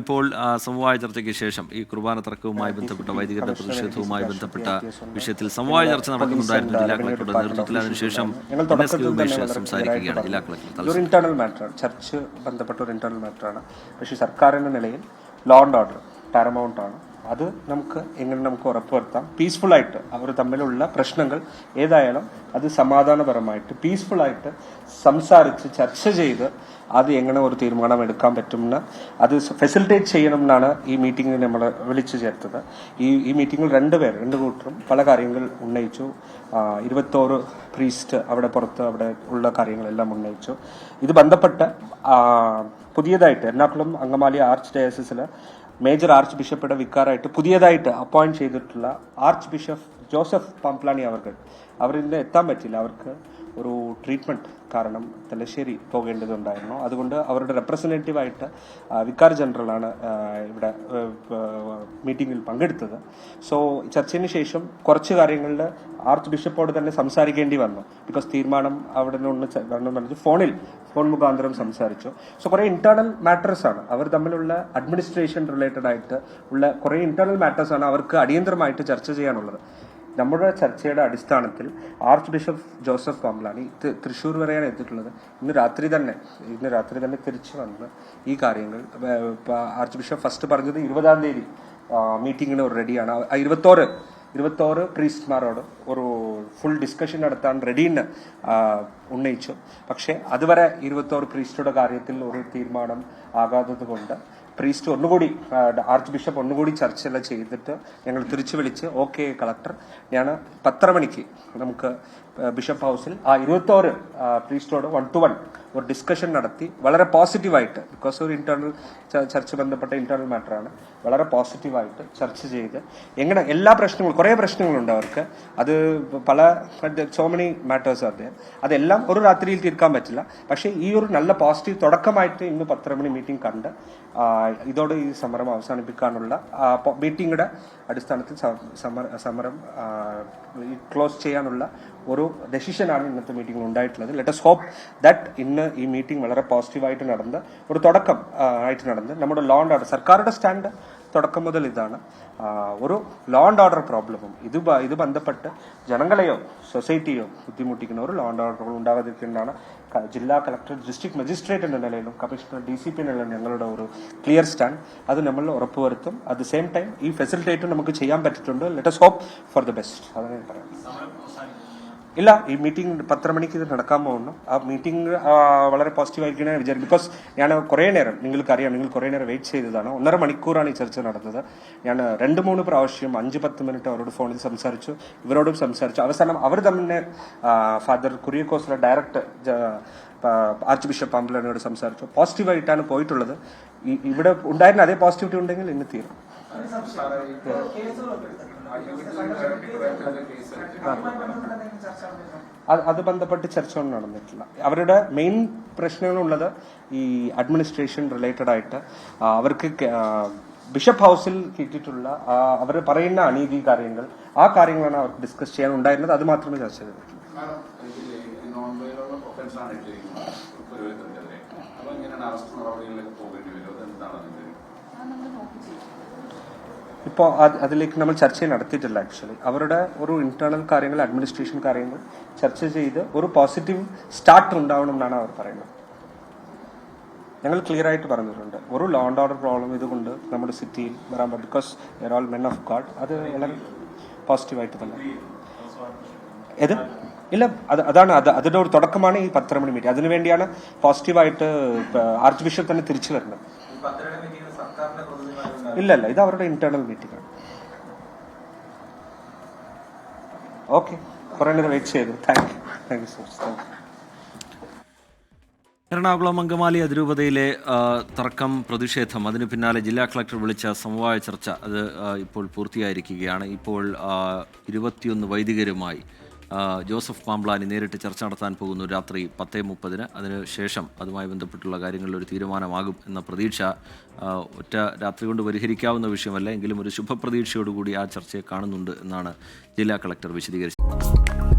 ഇപ്പോൾ സമവായ ചർച്ചയ്ക്ക് ശേഷം ഈ കുർബാന തർക്കവുമായി ബന്ധപ്പെട്ട വൈദികരുടെ പ്രതിഷേധവുമായി ബന്ധപ്പെട്ട വിഷയത്തിൽ സമവായ ചർച്ച നടക്കുന്നുണ്ടായിരുന്നു ജില്ലാ കളക്ടറുടെ നേതൃത്വത്തിൽ അതിനുശേഷം സംസാരിക്കുകയാണ്. ജില്ലാ കളക്ടർ ഇതൊരു ഇന്റേണൽ മാറ്ററാണ് ചർച്ച് ബന്ധപ്പെട്ട ഒരു ഇന്റേണൽ മാറ്ററാണ് പക്ഷേ സർക്കാർ എന്ന നിലയിൽ ലോ ആൻഡ് ഓർഡർ പാരമൗണ്ട് ആണ്. അത് നമുക്ക് എങ്ങനെ നമുക്ക് ഉറപ്പുവരുത്താം. പീസ്ഫുൾ ആയിട്ട് അവർ തമ്മിലുള്ള പ്രശ്നങ്ങൾ ഏതായാലും അത് സമാധാനപരമായിട്ട് പീസ്ഫുൾ ആയിട്ട് സംസാരിച്ച് ചർച്ച ചെയ്ത് അത് എങ്ങനെ ഒരു തീരുമാനം എടുക്കാൻ പറ്റുമെന്ന് അത് ഫെസിലിറ്റേറ്റ് ചെയ്യണം എന്നാണ് ഈ മീറ്റിംഗിൽ നമ്മൾ വിളിച്ചു ചേർത്തത്. ഈ ഈ മീറ്റിംഗിൽ രണ്ടുപേർ രണ്ട് കൂട്ടരും പല കാര്യങ്ങൾ ഉന്നയിച്ചു. ഇരുപത്തോറ് പ്രീസ്റ്റ് അവിടെ പുറത്ത് അവിടെ ഉള്ള കാര്യങ്ങളെല്ലാം ഉന്നയിച്ചു. ഇത് ബന്ധപ്പെട്ട് പുതിയതായിട്ട് എറണാകുളം അങ്കമാലി ആർച്ച് ഡയസിസിൽ മേജർ ആർച്ച് ബിഷപ്പുടെ വിക്കാറായിട്ട് പുതിയതായിട്ട് അപ്പോയിന്റ് ചെയ്തിട്ടുള്ള ആർച്ച് ബിഷപ്പ് ജോസഫ് പംപ്ലാനി അവർക്ക്. അവരിന്ന് എത്താൻ പറ്റില്ല. അവർക്ക് ഒരു ട്രീറ്റ്മെന്റ് കാരണം തലശ്ശേരി പോകേണ്ടതുണ്ടായിരുന്നു. അതുകൊണ്ട് അവരുടെ റെപ്രസെന്റേറ്റീവായിട്ട് വിക്കാർ ജനറലാണ് ഇവിടെ മീറ്റിങ്ങിൽ പങ്കെടുത്തത്. സോ ചർച്ചയ്ക്ക് ശേഷം കുറച്ച് കാര്യങ്ങളിൽ ആർച്ച് ബിഷപ്പോട് തന്നെ സംസാരിക്കേണ്ടി വന്നു. ബിക്കോസ് തീരുമാനം അവിടെ നിന്ന് പറഞ്ഞു ഫോണിൽ ഫോൺ മുഖാന്തരം സംസാരിച്ചു. സോ കുറേ ഇന്റേണൽ മാറ്റേഴ്സ് ആണ്. അവർ തമ്മിലുള്ള അഡ്മിനിസ്ട്രേഷൻ റിലേറ്റഡ് ആയിട്ട് ഉള്ള കുറേ ഇന്റേണൽ മാറ്റേഴ്സ് ആണ് അവർക്ക് അടിയന്തരമായിട്ട് ചർച്ച ചെയ്യാനുള്ളത്. നമ്മുടെ ചർച്ചയുടെ അടിസ്ഥാനത്തിൽ ആർച്ച് ബിഷപ്പ് ജോസഫ് ത- തൃശ്ശൂർ വരെയാണ് എത്തിയിട്ടുള്ളത്. ഇന്ന് രാത്രി തന്നെ ഇന്ന് രാത്രി തന്നെ തിരിച്ചു വന്ന് ഈ കാര്യങ്ങൾ ആർച്ച് ബിഷപ്പ് ഫസ്റ്റ് പറഞ്ഞത് ഇരുപതാം തീയതി മീറ്റിങ്ങിന് റെഡിയാണ്. ഇരുപത്തോറ് ഇരുപത്തോറ് പ്രീസ്റ്റ്മാരോട് ഒരു ഫുൾ ഡിസ്കഷൻ നടത്താൻ റെഡിന്ന് ഉന്നയിച്ചു. പക്ഷേ അതുവരെ ഇരുപത്തോറ് പ്രീസ്റ്റോടെ കാര്യത്തിൽ ഒരു തീരുമാനം ആകാത്തത് കൊണ്ട് പ്രീസ്റ്റ് ഒന്നുകൂടി ആർച്ച് ബിഷപ്പ് ഒന്നുകൂടി ചർച്ചയെല്ലാം ചെയ്തിട്ട് ഞങ്ങൾ തിരിച്ചു വിളിച്ച് ഓക്കെ കളക്ടർ ഞാൻ പത്തര മണിക്ക് നമുക്ക് ബിഷപ്പ് ഹൗസിൽ ആ ഇരുപത്തോറ് പ്രീസ്റ്റോട് വൺ ടു വൺ ഒരു ഡിസ്കഷൻ നടത്തി. വളരെ പോസിറ്റീവായിട്ട് ബിക്കോസ് ഒരു ഇന്റേണൽ ചർച്ച ബന്ധപ്പെട്ട ഇന്റേണൽ മാറ്ററാണ് വളരെ പോസിറ്റീവായിട്ട് ചർച്ച ചെയ്ത്. എങ്ങനെ എല്ലാ പ്രശ്നങ്ങളും കുറേ പ്രശ്നങ്ങളുണ്ട് അവർക്ക്. അത് പല സോ മെനി മാറ്റേഴ്സ് അദ്ദേഹം അതെല്ലാം ഒരു രാത്രിയിൽ തീർക്കാൻ പറ്റില്ല. പക്ഷേ ഈ ഒരു നല്ല പോസിറ്റീവ് തുടക്കമായിട്ട് ഇന്ന് പത്തര മണി മീറ്റിംഗ് കണ്ട് ഇതോടെ ഈ സമരം അവസാനിപ്പിക്കാനുള്ള മീറ്റിംഗുടെ അടിസ്ഥാനത്തിൽ സമരം ക്ലോസ് ചെയ്യാനുള്ള ഒരു ഡെസിഷനാണ് ഇന്നത്തെ മീറ്റിംഗിൽ ഉണ്ടായിട്ടുള്ളത്. ലെറ്റസ് ഹോപ്പ് ദാറ്റ് ഇന്ന് ഈ മീറ്റിംഗ് വളരെ പോസിറ്റീവായിട്ട് നടന്ന് ഒരു തുടക്കം ആയിട്ട് നടന്ന്. നമ്മുടെ ലോ ആൻഡ് ഓർഡർ സർക്കാരുടെ സ്റ്റാൻഡ് തുടക്കം മുതൽ ഇതാണ്. ഒരു ലോ ആൻഡ് ഓർഡർ പ്രോബ്ലമും ഇത് ഇത് ബന്ധപ്പെട്ട് ജനങ്ങളെയോ സൊസൈറ്റിയോ ബുദ്ധിമുട്ടിക്കുന്ന ഒരു ലോ ആൻഡ് ഓർഡറുകൾ ഉണ്ടാകാതിരിക്കുന്നതാണ് ജില്ലാ കളക്ടർ ഡിസ്ട്രിക്ട് മജിസ്ട്രേറ്റ് എന്ന നിലയിലും കമ്മീഷണർ ഡി സി പി എന്നുള്ള ഞങ്ങളുടെ ഒരു ക്ലിയർ സ്റ്റാൻഡ് അത് നമ്മൾ ഉറപ്പുവരുത്തും. അറ്റ് ദ സെയിം ടൈം ഈ ഫെസിലിറ്റേറ്റും നമുക്ക് ചെയ്യാൻ പറ്റിയിട്ടുണ്ട്. Let's hope for the best അതാണ് ഞാൻ പറയാം ഇല്ല ഈ മീറ്റിംഗ് പത്ര മണിക്ക് ഇത് നടക്കാൻ പോകുന്നു. ആ മീറ്റിംഗ് വളരെ പോസിറ്റീവ് ആയിരിക്കും ഞാൻ വിചാരിക്കും ബിക്കോസ് ഞാൻ കുറേ നേരം നിങ്ങൾക്ക് അറിയാം നിങ്ങൾ കുറേ നേരം വെയിറ്റ് ചെയ്തതാണ്. ഒന്നര മണിക്കൂറാണ് ഈ ചർച്ച നടന്നത്. ഞാൻ രണ്ട് മൂന്ന് പ്രാവശ്യം അഞ്ച് പത്ത് മിനിറ്റ് അവരോട് ഫോണിൽ സംസാരിച്ചു ഇവരോടും സംസാരിച്ചു. അവസാനം അവർ തന്നെ ഫാദർ കുര്യക്കോസിലെ ഡയറക്ടർ ആർച്ച് ബിഷപ്പ് പാമ്പലനോട് സംസാരിച്ചു. പോസിറ്റീവായിട്ടാണ് പോയിട്ടുള്ളത്. ഇവിടെ ഉണ്ടായിരുന്ന അതേ പോസിറ്റിവിറ്റി ഉണ്ടെങ്കിൽ ഇന്ന് തീരും. അത് ബന്ധപ്പെട്ട് ചർച്ച ഒന്നും നടന്നിട്ടില്ല. അവരുടെ മെയിൻ പ്രശ്നങ്ങളുള്ളത് ഈ അഡ്മിനിസ്ട്രേഷൻ റിലേറ്റഡ് ആയിട്ട് അവർക്ക് ബിഷപ്പ് ഹൗസിൽ കിട്ടിയിട്ടുള്ള അവർ പറയുന്ന അനീതി കാര്യങ്ങൾ ആ കാര്യങ്ങളാണ് അവർക്ക് ഡിസ്കസ് ചെയ്യാൻ ഉണ്ടായിരുന്നത് അത് മാത്രമേ ചർച്ച ചെയ്തിട്ടുള്ളൂ. മാഡം, നോൺ വയലബിൾ offence ആണ് ഇട്ടിരിക്കുന്നത്. പുരോഹിതർക്കെതിരെ. അപ്പൊ ഇങ്ങനെയാണ് അറസ്റ്റ് നടപടികളിലേക്ക് പോകേണ്ടി ഇപ്പോൾ അതിലേക്ക് നമ്മൾ ചർച്ച നടത്തിയിട്ടില്ല ആക്ച്വലി അവരുടെ ഒരു ഇന്റേണൽ കാര്യങ്ങൾ അഡ്മിനിസ്ട്രേഷൻ കാര്യങ്ങൾ ചർച്ച ചെയ്ത് ഒരു പോസിറ്റീവ് സ്റ്റാർട്ട് ഉണ്ടാവണം എന്നാണ് അവർ പറയുന്നത്. ഞങ്ങൾ ക്ലിയർ ആയിട്ട് പറഞ്ഞിട്ടുണ്ട്. ഒരു ലോ ആൻഡ് ഓർഡർ പ്രോബ്ലം ഇതുകൊണ്ട് നമ്മുടെ സിറ്റിയിൽ വരാൻ പറ്റും. Because they're all men of God അത് വളരെ പോസിറ്റീവായിട്ട് തന്നെ. ഏത്? ഇല്ല അത് അതാണ് അത് അതിന്റെ ഒരു തുടക്കമാണ് ഈ പത്തര മണി മീറ്റിംഗ് അതിനുവേണ്ടിയാണ് പോസിറ്റീവായിട്ട് ആർച്ച് ബിഷപ്പ് തന്നെ തിരിച്ചു വരുന്നത്. ഇല്ല ഇല്ല ഇത് അവരുടെ ഇന്റേണൽ മീറ്റിംഗ് ആണ്. ഓക്കെ കുറേ നേരം വെയിറ്റ് ചെയ്തു. Thank you thank you so much thank you Ernakulam Angamaly അതിരൂപതയിലെ തർക്കം പ്രതിഷേധം അതിന് പിന്നാലെ ജില്ലാ കളക്ടർ വിളിച്ച സമവായ ചർച്ച അത് ഇപ്പോൾ പൂർത്തിയായിരിക്കുകയാണ്. ഇപ്പോൾ ഇരുപത്തിയൊന്ന് വൈദികരുമായി ജോസഫ് പാംബ്ലാനി നേരിട്ട് ചർച്ച നടത്താൻ പോകുന്നു രാത്രി പത്തേ മുപ്പതിന്. അതിനുശേഷം അതുമായി ബന്ധപ്പെട്ടുള്ള കാര്യങ്ങളിൽ ഒരു തീരുമാനമാകും എന്ന പ്രതീക്ഷ ഒറ്റ രാത്രി കൊണ്ട് പരിഹരിക്കാവുന്ന വിഷയമല്ല എങ്കിലും ഒരു ശുഭപ്രതീക്ഷയോടുകൂടി ആ ചർച്ചയെ കാണുന്നുണ്ട് എന്നാണ് ജില്ലാ കളക്ടർ വിശദീകരിച്ചത്.